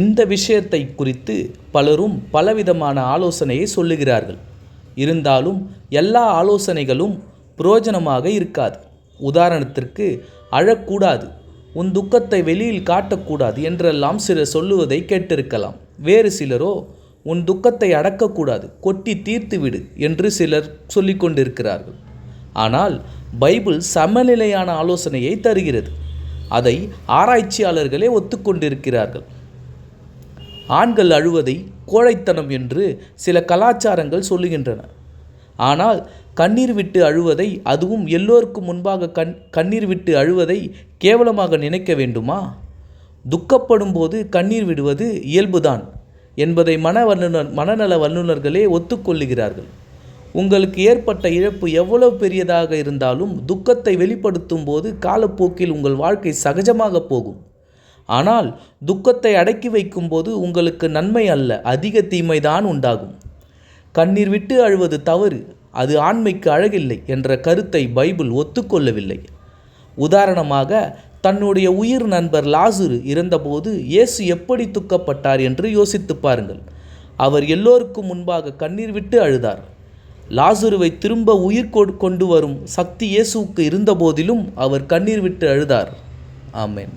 இந்த விஷயத்தை குறித்து பலரும் பலவிதமான ஆலோசனையை சொல்லுகிறார்கள். இருந்தாலும் எல்லா ஆலோசனைகளும் புரோஜனமாக இருக்காது. உதாரணத்திற்கு அழக்கூடாது. உன் துக்கத்தை வெளியில் காட்டக்கூடாது என்றெல்லாம் சிலர் சொல்லுவதை கேட்டிருக்கலாம். வேறு சிலரோ உன் துக்கத்தை அடக்கக்கூடாது கொட்டி தீர்த்து விடு என்று சிலர் சொல்லிக்கொண்டிருக்கிறார்கள் ஆனால் பைபிள் சமநிலையான ஆலோசனையை தருகிறது. அதை ஆராய்ச்சியாளர்களே ஒத்துக்கொண்டிருக்கிறார்கள். ஆண்கள் அழுவதை கோழைத்தனம் என்று சில கலாச்சாரங்கள் சொல்லுகின்றன. ஆனால் கண்ணீர் விட்டு அழுவதை அதுவும் எல்லோருக்கும் முன்பாக கண் கண்ணீர் விட்டு அழுவதை கேவலமாக நினைக்க வேண்டுமா? துக்கப்படும் போது கண்ணீர் விடுவது இயல்புதான் என்பதை மன வல்லுநர் மனநல வல்லுநர்களே ஒத்துக்கொள்ளுகிறார்கள். உங்களுக்கு ஏற்பட்ட இழப்பு எவ்வளவு பெரியதாக இருந்தாலும் துக்கத்தை வெளிப்படுத்தும் போது காலப்போக்கில் உங்கள் வாழ்க்கை சகஜமாக போகும். ஆனால் துக்கத்தை அடக்கி வைக்கும்போது உங்களுக்கு நன்மை அல்ல அதிக தீமைதான் உண்டாகும். கண்ணீர் விட்டு அழுவது தவறு அது ஆண்மைக்கு அழகில்லை என்ற கருத்தை பைபிள் ஒத்துக்கொள்ளவில்லை. உதாரணமாக தன்னுடைய உயிர் நண்பர் லாசுரு இறந்தபோது இயேசு எப்படி துக்கப்பட்டார் என்று யோசித்து பாருங்கள். அவர் எல்லோருக்கும் முன்பாக கண்ணீர் விட்டு அழுதார். லாசுருவை திரும்ப உயிர் கொண்டு வரும் சக்தி இயேசுவுக்கு இருந்தபோதிலும் அவர் கண்ணீர் விட்டு அழுதார். ஆமேன்.